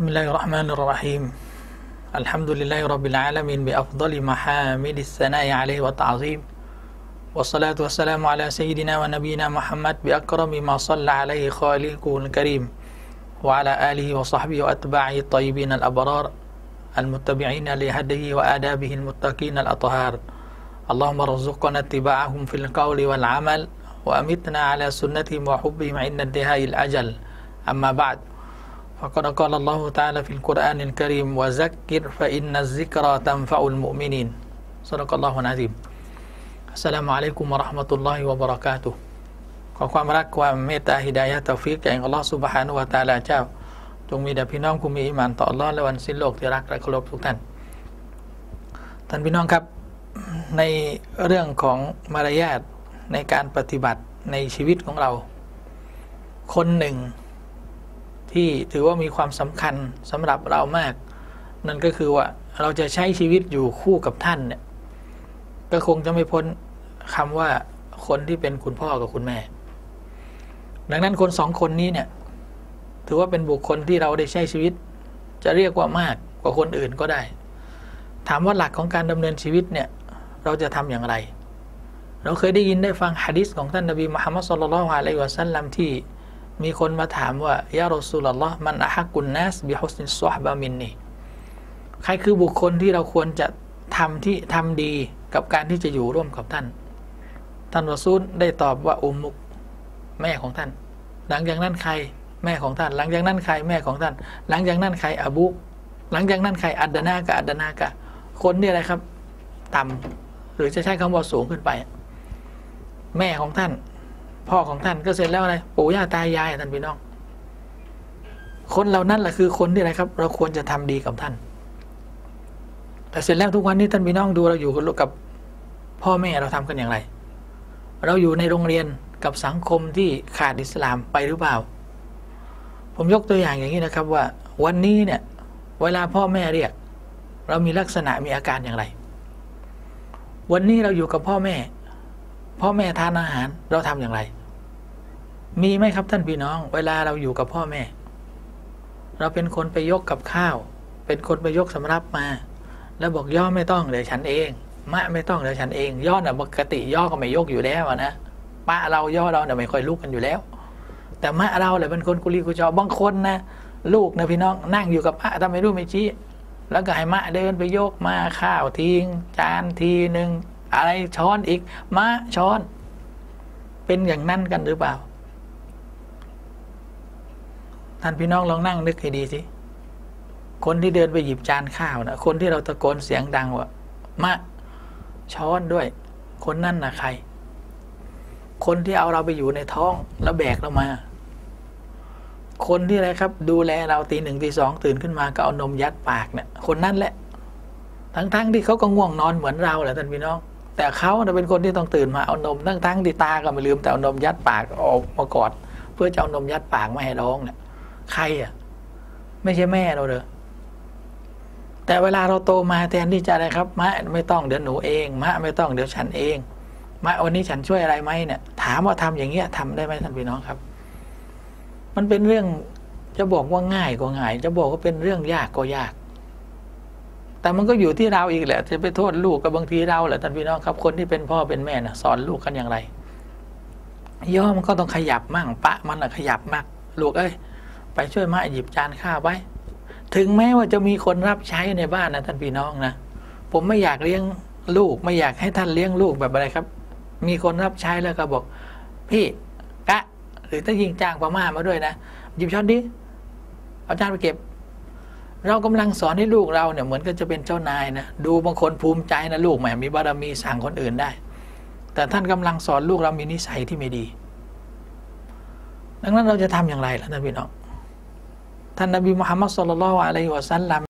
بسم الله الرحمن الرحيم الحمد لله رب العالمين بأفضل محامد الثناء عليه والتعظيم والصلاة والسلام على سيدنا ونبينا محمد بأكرم ما صلى عليه خالقه الكريم وعلى آله وصحبه وأتباعه الطيبين الأبرار المتبعين لهديه وآدابه المتقين الأطهار اللهم ارزقنا اتباعهم في القول والعمل وأمتنا على سنتهم وحبهم عند انتهاء الأجل أما بعد فقد قال الله تعالى في القرآن الكريم وذكر فإن الذكرى تنفع المؤمنين صدق الله العظيم السلام عليكم ورحمة الله وبركاته ขอความรักความเมตตาฮิดายะห์เตาฟิกจากอัลลอฮฺสุบฮานุวะตะอาลาเจ้า จงมีแด่พี่น้องผู้มีอิมานต่ออัลลอฮ์และวันสิ้นโลกที่รักและเคารพทุกท่าน ท่านพี่น้องครับ ในเรื่องของมารยาทในการปฏิบัติในชีวิตของเรา คนหนึ่ง ที่ถือว่ามีความสำคัญสำหรับเรามาก นั่นก็คือว่าเราจะใช้ชีวิตอยู่คู่กับท่านเนี่ยก็คงจะไม่พ้นคำว่าคนที่เป็นคุณพ่อกับคุณแม่ ดังนั้นคนสองคนนี้เนี่ย ถือว่าเป็นบุคคลที่เราได้ใช้ชีวิต จะเรียกว่ามากกว่าคนอื่นก็ได้ ถามว่าหลักของการดำเนินชีวิตเนี่ย เราจะทำอย่างไร เราเคยได้ยินได้ฟังฮะดิษของท่านนบีมุฮัมมัดสุลลัลอะลัยฮิวะสัลลัมที่ มีคนมาถามว่ายารอสูลลอฮ์มันอะฮักุนนัสบิฮุสนิสซอฮบะมินนี่ใครคือบุคคลที่เราควรจะทำที่ทำดีกับการที่จะอยู่ร่วมกับท่าน ท่านรอซูลได้ตอบว่าอุมมุกแม่ของท่าน หลังจากนั้นใครแม่ของท่าน หลังจากนั้นใครแม่ของท่าน หลังจากนั้นใครอบุ หลังจากนั้นใครอัดดานากะอัดดานากะ คนนี่อะไรครับ ต่ำหรือจะใช้คำว่าสูงขึ้นไป แม่ของท่าน พ่อของท่านก็เสร็จแล้วอะไรปู่ย่าตายายท่านพี่น้อง คนเหล่านั้นแหละคือคนที่อะไรครับ เราควรจะทำดีกับท่าน แต่เสร็จแล้วทุกวันนี้ท่านพี่น้องดูเราอยู่กับพ่อแม่เราทำกันอย่างไร เราอยู่ในโรงเรียนกับสังคมที่ขาดอิสลามไปหรือเปล่า ผมยกตัวอย่างอย่างนี้นะครับว่า วันนี้เนี่ยเวลาพ่อแม่เรียก เรามีลักษณะมีอาการอย่างไร วันนี้เราอยู่กับพ่อแม่ พ่อแม่ทานอาหารเราทำอย่างไร มีไหมครับท่านพี่น้อง เวลาเราอยู่กับพ่อแม่ เราเป็นคนไปยกกับข้าว เป็นคนไปยกสำรับมา แล้วบอกย่อไม่ต้องเดี๋ยวฉันเองมะไม่ต้องเดี๋ยวฉันเอง ย่อน่ะปกติย่อก็ไม่ยกอยู่แล้วนะป้าเราย่อเราเนี่ยไม่ค่อยลุกกันอยู่แล้ว แต่มะเราเนี่ยเป็นคนกุลีกุจอบางคนนะลูกนะพี่น้องนั่งอยู่กับพระทำไมรู้ไม่ชี้แล้วก็ให้มะเดินไปยกมาข้าวทิ้งจานทีหนึ่งอะไรช้อนอีกมะช้อน เป็นอย่างนั้นกันหรือเปล่า ท่านพี่น้องลองนั่งนึกให้ดีสิ คนที่เดินไปหยิบจานข้าวนะคนที่เราตะโกนเสียงดังว่ามะช้อนด้วย คนนั่นนะใคร คนที่เอาเราไปอยู่ในท้องแล้วแบกเรามา คนที่อะไรครับ ดูแลเราตีหนึ่งตีสองตื่นขึ้นมาก็เอานมยัดปากเนี่ยคนนั่นแหละ ทั้งๆทที่เขาก็ง่วงนอนเหมือนเราแหละท่านพี่น้อง แต่เขาเป็นคนที่ต้องตื่นมาเอานมทั้งๆทที่ตาก็ไม่ลืมแต่เอานมยัดปากออกมากอดเพื่อจะเอานมยัดปากม่ให้ร้องเนี่ย ใครอะ ไม่ใช่แม่เราเลยแต่เวลาเราโตมาแทนที่จะอะไรครับมะไม่ต้องเดี๋ยวหนูเองมะไม่ต้องเดี๋ยวฉันเองมะวันนี้ฉันช่วยอะไรไหมเนี่ย ถามว่าทำอย่างเงี้ยทำได้ไหมท่านพี่น้องครับ มันเป็นเรื่องจะบอกว่าง่ายก็ง่าย จะบอกว่าเป็นเรื่องยากก็ยาก แต่มันก็อยู่ที่เราอีกแหละ จะไปโทษลูกกับบางทีเราแหละท่านพี่น้องครับ คนที่เป็นพ่อเป็นแม่น่ะสอนลูกกันอย่างไรย่อมันก็ต้องขยับมั่งปะมันอะขยับมากลูกเอ้ย ไปช่วยมาหยิบจานข้าวไว้ถึงแม้ว่าจะมีคนรับใช้ในบ้านนะท่านพี่น้องนะผมไม่อยากเลี้ยงลูก ไม่อยากให้ท่านเลี้ยงลูกแบบอะไรครับ มีคนรับใช้แล้วก็บอก พี่กะ หรือถ้ายิงจ้างพม่ามาด้วยนะหยิบช้อนดิเอาจานไปเก็บ เรากำลังสอนให้ลูกเราเนี่ยเหมือนก็จะเป็นเจ้านายนะดูบางคนภูมิใจนะลูกแหมมีบารมีสั่งคนอื่นได้ แต่ท่านกำลังสอนลูกเรามีนิสัยที่ไม่ดี ดังนั้นเราจะทำอย่างไรล่ะท่านพี่น้อง ท่านนบีมุฮัมมัดสุลลัลอะลัยฮิวะสัลลัม